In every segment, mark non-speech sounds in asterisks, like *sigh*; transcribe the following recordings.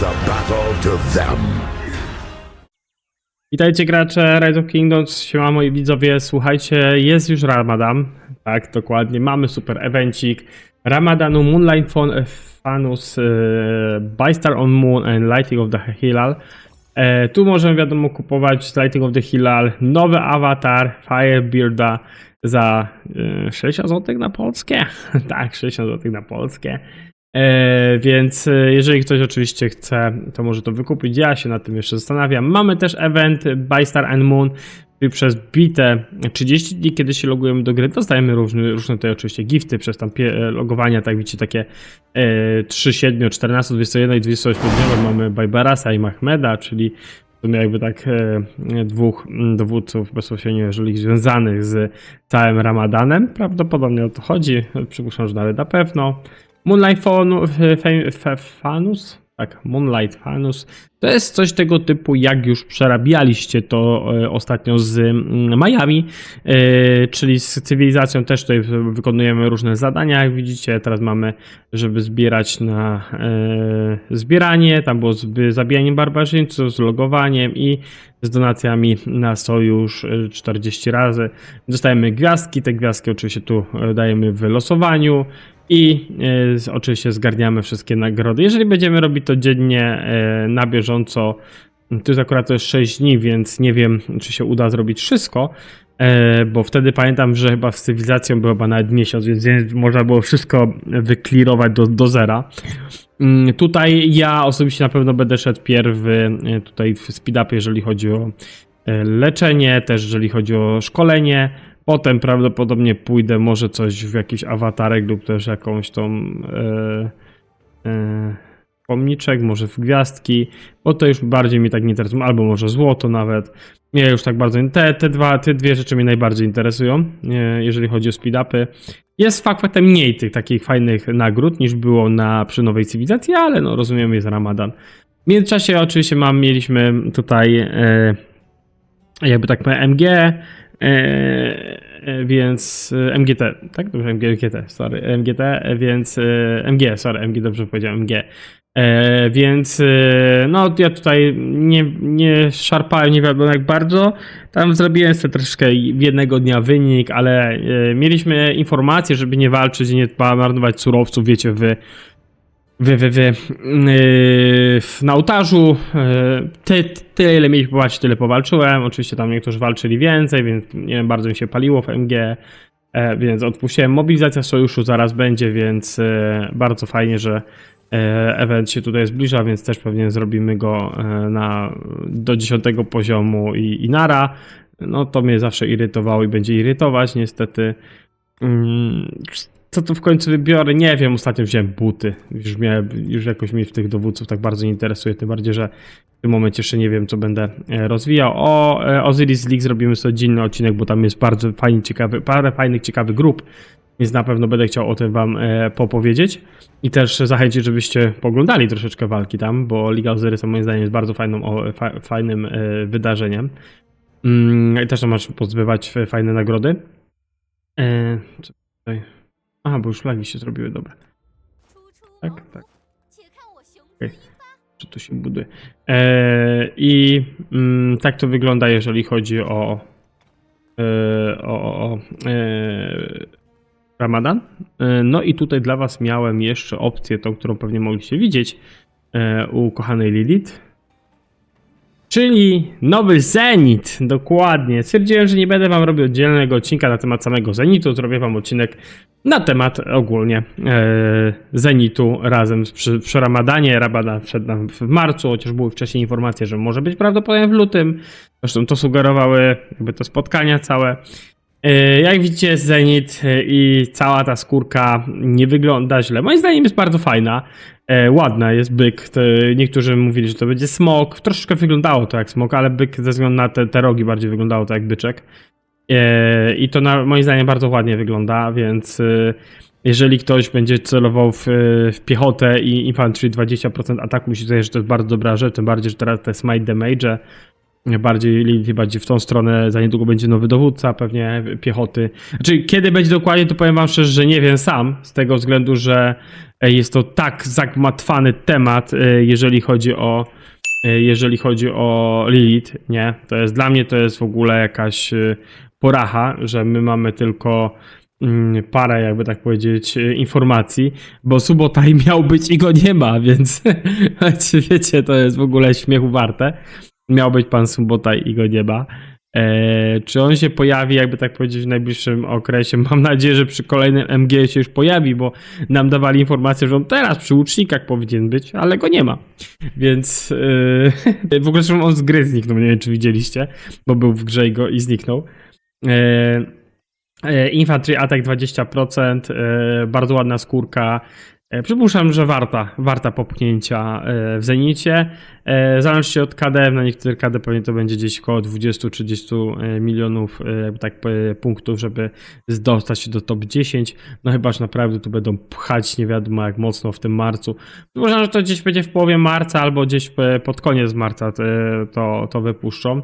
the battle to them. Witajcie gracze Rise of Kingdoms, siema moi widzowie, słuchajcie, jest już Ramadan, tak, dokładnie, mamy super evencik Ramadanu, Moonlight Fon, Fanus, e, Bystar on Moon and Lighting of the Hilal. E, tu możemy wiadomo kupować Lighting of the Hilal, nowy awatar Firebearda za e, 60 zł na polskie, *laughs* tak, 60 zł na polskie. E, więc e, jeżeli ktoś oczywiście chce, to może to wykupić. Ja się nad tym jeszcze zastanawiam. Mamy też event Buy Star and Moon, czyli przez bite 30 dni, kiedy się logujemy do gry, dostajemy różne, różne tutaj oczywiście gifty przez tam e, logowania, tak widzicie, takie e, 3, 7, 14, 21 i 28 dniowe mamy Bajbarasa i Mahmeda, czyli sumie jakby tak dwóch mm, dowódców bezpośrednio, jeżeli związanych z całym Ramadanem. Prawdopodobnie o to chodzi, przypuszczam, że nawet na pewno. Moonlight fe, Fanus? Tak, Moonlight Fanus. To jest coś tego typu, jak już przerabialiście to e, ostatnio z mm, Miami, e, czyli z cywilizacją też tutaj wykonujemy różne zadania, jak widzicie. Teraz mamy, żeby zbierać na e, zbieranie, tam było z zabijaniem barbarzyńców, z logowaniem i z donacjami na sojusz e, 40 razy. Dostajemy gwiazdki, te gwiazdki oczywiście tu dajemy w losowaniu i oczywiście zgarniamy wszystkie nagrody. Jeżeli będziemy robić to dziennie na bieżąco, to jest akurat to jest 6 dni, więc nie wiem, czy się uda zrobić wszystko, e, bo wtedy pamiętam, że chyba z cywilizacją był chyba nawet miesiąc, więc można było wszystko wyklirować do, do zera. Mm, Tutaj ja osobiście na pewno będę szedł pierwy e, tutaj w speed up, jeżeli chodzi o e, leczenie, też jeżeli chodzi o szkolenie. Potem prawdopodobnie pójdę może coś w jakiś awatarek lub też jakąś tą e, e, pomniczek, może w gwiazdki, bo to już bardziej mi tak nie interesuje, albo może złoto nawet. Nie, już tak bardzo. Te, te, dwa, te dwie rzeczy mnie najbardziej interesują, jeżeli chodzi o speed-upy. Jest fakt faktem mniej tych takich fajnych nagród niż było na przy nowej cywilizacji, ale no rozumiem, jest Ramadan. W międzyczasie oczywiście mam, mieliśmy tutaj e, jakby tak powiem MG, e, e, więc e, MGT, tak? Dobrze, MGT, sorry, MGT, e, więc e, MG, sorry, MG, dobrze powiedziałem, MG. E, więc e, no ja tutaj nie, nie szarpałem nie wiadomo jak bardzo, tam zrobiłem sobie troszkę w jednego dnia wynik, ale e, mieliśmy informację, żeby nie walczyć i nie marnować surowców, wiecie, w wy, wy, wy, yy, na ołtarzu. Ty, tyle, ile mieliśmy powalczyć, tyle powalczyłem. Oczywiście tam niektórzy walczyli więcej, więc nie wiem, bardzo mi się paliło w MG, więc odpuściłem. Mobilizacja sojuszu zaraz będzie, więc bardzo fajnie, że event się tutaj zbliża, więc też pewnie zrobimy go e, na, do 10 poziomu i, i nara. No to mnie zawsze irytowało i będzie irytować, niestety. Mm, co tu w końcu wybiorę? Nie wiem, ostatnio wziąłem buty. Już, miałem, już jakoś mnie w tych dowódców tak bardzo nie interesuje, tym bardziej, że w tym momencie jeszcze nie wiem, co będę e, rozwijał. O e, Osiris League zrobimy sobie dzienny odcinek, bo tam jest bardzo fajny, ciekawy, parę fajnych, ciekawych grup, więc na pewno będę chciał o tym wam e, popowiedzieć i też zachęcić, żebyście poglądali troszeczkę walki tam, bo Liga Ozyrysa moim zdaniem jest bardzo fajną, o, fa, fajnym e, wydarzeniem mm, i też tam masz pozbywać e, fajne nagrody. E, co tutaj? Aha, bo już flagi się zrobiły, dobre. Tak, tak. Okay. Czy tu się buduje? E, I mm, tak to wygląda, jeżeli chodzi o e, o, o, o, e, Ramadan. E, no i tutaj dla Was miałem jeszcze opcję, tą, którą pewnie mogliście widzieć e, u kochanej Lilith. Czyli nowy Zenit, dokładnie. Stwierdziłem, że nie będę wam robił oddzielnego odcinka na temat samego Zenitu, zrobię wam odcinek na temat ogólnie e, Zenitu razem z, przy, przy Ramadanie. Ramadan wszedł nam w marcu, chociaż były wcześniej informacje, że może być prawdopodobnie w lutym. Zresztą to sugerowały jakby te spotkania całe. E, Jak widzicie, Zenit e, i cała ta skórka nie wygląda źle. Moim zdaniem jest bardzo fajna. E, ładna jest byk. Niektórzy mówili, że to będzie smok. Troszeczkę wyglądało to jak smok, ale byk ze względu na te, te rogi bardziej wyglądało to jak byczek. I to na, moim zdaniem bardzo ładnie wygląda, więc jeżeli ktoś będzie celował w, w piechotę i infantry 20% ataku, myślę, że to jest bardzo dobra rzecz, tym bardziej, że teraz te smite damage bardziej Lilith bardziej w tą stronę, za niedługo będzie nowy dowódca pewnie piechoty. Znaczy, kiedy będzie dokładnie, to powiem wam szczerze, że nie wiem sam, z tego względu, że e, jest to tak zagmatwany temat, e, jeżeli chodzi o e, jeżeli chodzi o Lilith, nie? To jest dla mnie to jest w ogóle jakaś poracha, że my mamy tylko mm, parę, jakby tak powiedzieć, informacji, bo Subotaj miał być i go nie ma, *laughs* więc *laughs* wiecie, to jest w ogóle śmiechu warte. Miał być pan Subotaj i go nie ma. E, czy on się pojawi, jakby tak powiedzieć, w najbliższym okresie? Mam nadzieję, że przy kolejnym MG się już pojawi, bo nam dawali informację, że on teraz przy łucznikach powinien być, ale go nie ma. Więc e, *laughs* w ogóle zresztą on z gry zniknął, nie wiem czy widzieliście, bo był w grze i, go, i zniknął. E, Infantry Attack 20%, e, bardzo ładna skórka. E, Przypuszczam, że warta, warta popchnięcia e, w Zenicie. E, Zależy od KD, na niektórych KD pewnie to będzie gdzieś około 20-30 e, milionów tak punktów, żeby dostać się do top 10. No chyba, że naprawdę tu będą pchać nie wiadomo jak mocno w tym marcu. Przypuszczam, że to gdzieś będzie w połowie marca albo gdzieś pod koniec marca to, to, wypuszczą.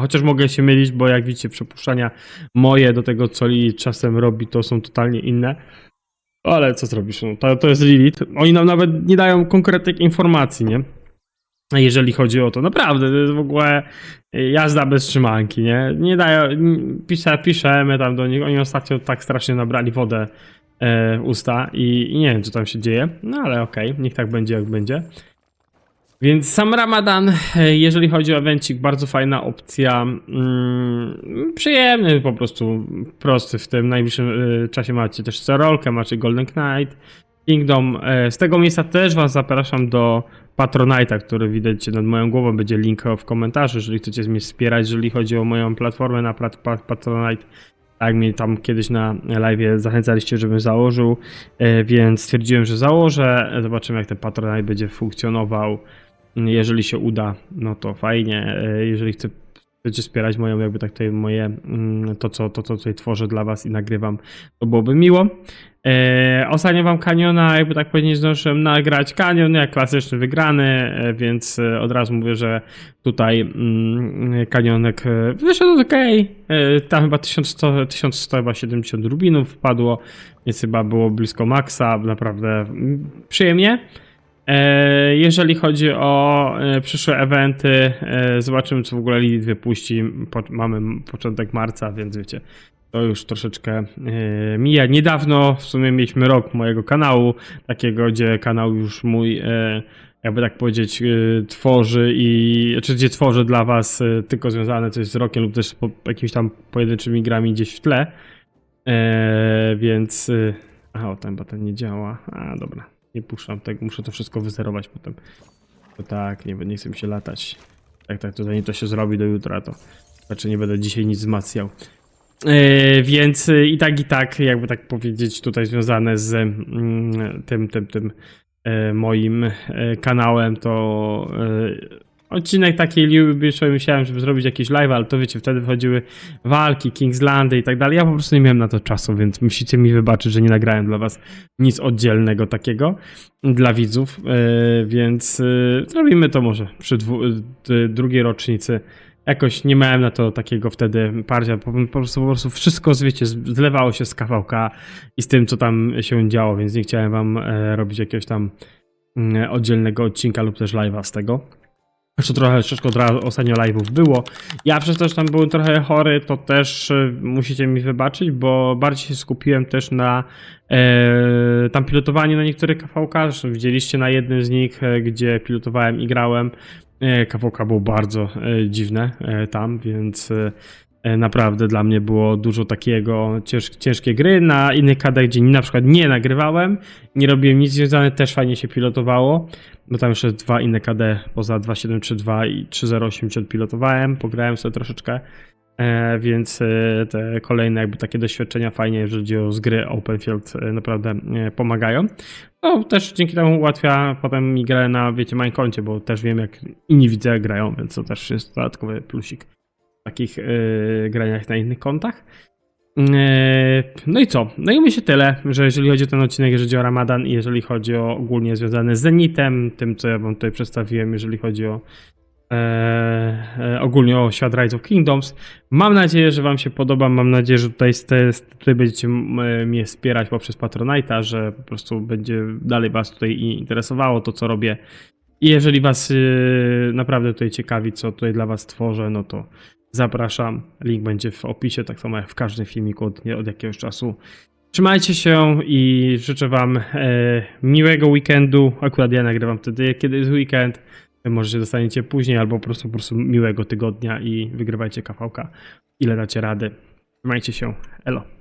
Chociaż mogę się mylić, bo jak widzicie, przepuszczania moje do tego, co Lilith czasem robi, to są totalnie inne. Ale co zrobisz? No, to, to jest Lilith. Oni nam nawet nie dają konkretnych informacji, nie? Jeżeli chodzi o to. Naprawdę, to jest w ogóle jazda bez trzymanki, nie? Nie dają, pisze, piszemy tam do nich. Oni ostatnio tak strasznie nabrali wodę e, usta i, i nie wiem, co tam się dzieje. No ale okej, niech tak będzie, jak będzie. Więc sam Ramadan, e, jeżeli chodzi o evencik, bardzo fajna opcja. Mm, przyjemny, po prostu prosty. W tym najbliższym e, czasie macie też rolkę, macie Golden Knight, Kingdom. E, Z tego miejsca też Was zapraszam do Patronite'a, który widać nad moją głową. Będzie link w komentarzu, jeżeli chcecie mnie wspierać, jeżeli chodzi o moją platformę na Patronite. Tak mnie tam kiedyś na live zachęcaliście, żebym założył, więc stwierdziłem, że założę. Zobaczymy, jak ten Patronite będzie funkcjonował. Jeżeli się uda, no to fajnie. E, Jeżeli chce, chcecie wspierać moją, jakby tak tutaj moje, mm, to co, to co tutaj tworzę dla was i nagrywam, to byłoby miło. E, ostatnio wam Kaniona, jakby tak powiedzieć, zdążyłem nagrać. Kanion jak klasyczny wygrany, e, więc e, od razu mówię, że tutaj mm, Kanionek wyszedł ok. E, tam chyba 1100, 1170 rubinów wpadło, więc chyba było blisko maksa. Naprawdę mm, przyjemnie. E, Jeżeli chodzi o e, przyszłe eventy, e, zobaczymy, co w ogóle Lilith wypuści. Mamy początek marca, więc wiecie, to już troszeczkę mija. Niedawno w sumie mieliśmy rok mojego kanału, takiego, gdzie kanał już mój, jakby tak powiedzieć, tworzy i, czy gdzie tworzę dla was tylko związane coś z rokiem lub też z po, jakimiś tam pojedynczymi grami gdzieś w tle. Więc. Aha, o, ten baton nie działa. A, dobra. Nie puszczam tego, muszę to wszystko wyzerować potem. To tak, nie, nie chcę mi się latać. Tak, tak, to zanim to się zrobi do jutra, to znaczy nie będę dzisiaj nic wzmacniał. E, więc e, i tak, i tak, jakby tak powiedzieć, tutaj związane z mm, tym, tym, tym e, moim e, kanałem, to e, odcinek taki lubię, myślałem, żeby zrobić jakiś live, ale to wiecie, wtedy wchodziły walki, Kingslandy i tak dalej. Ja po prostu nie miałem na to czasu, więc musicie mi wybaczyć, że nie nagrałem dla was nic oddzielnego takiego dla widzów, e, więc e, zrobimy to może przy e, drugiej rocznicy. Jakoś nie miałem na to takiego wtedy parcia, po, po, prostu, po prostu wszystko, wiecie, zlewało się z kawałka i z tym, co tam się działo, więc nie chciałem wam e, robić jakiegoś tam mm, oddzielnego odcinka lub też live'a z tego. Jeszcze trochę, troszkę od ostatnio live'ów było. Ja przez to, że tam byłem trochę chory, to też e, musicie mi wybaczyć, bo bardziej się skupiłem też na e, tam pilotowaniu na niektórych KVK. Zresztą widzieliście na jednym z nich, e, gdzie pilotowałem i grałem. E, KVK było bardzo e, dziwne e, tam, więc e, naprawdę dla mnie było dużo takiego cięż, ciężkie gry. Na innych kadach, gdzie na przykład nie nagrywałem, nie robiłem nic związane, też fajnie się pilotowało. Bo tam jeszcze dwa inne KD poza 2732 i 3080 pilotowałem, pograłem sobie troszeczkę, e, więc e, te kolejne jakby takie doświadczenia fajnie, jeżeli chodzi o z gry Openfield e, naprawdę e, pomagają. No też dzięki temu ułatwia potem mi grę na, wiecie, koncie, bo też wiem jak inni widzowie grają, więc to też jest dodatkowy plusik takich e, graniach na innych kontach. E, No i co? No i myślę tyle, że jeżeli chodzi o ten odcinek, jeżeli chodzi o Ramadan i jeżeli chodzi o ogólnie związane z Zenitem, tym co ja wam tutaj przedstawiłem, jeżeli chodzi o e, ogólnie o świat Rise of Kingdoms. Mam nadzieję, że Wam się podoba. Mam nadzieję, że tutaj, tutaj będziecie mnie wspierać poprzez Patronite'a, że po prostu będzie dalej Was tutaj interesowało to, co robię. I jeżeli Was naprawdę tutaj ciekawi, co tutaj dla Was tworzę, no to zapraszam. Link będzie w opisie, tak samo jak w każdym filmiku od, od jakiegoś czasu. Trzymajcie się i życzę Wam e, miłego weekendu. Akurat ja nagrywam wtedy, kiedy jest weekend. Może się dostaniecie później, albo po prostu, po prostu miłego tygodnia i wygrywajcie kawałka, ile dacie rady. Trzymajcie się. Elo.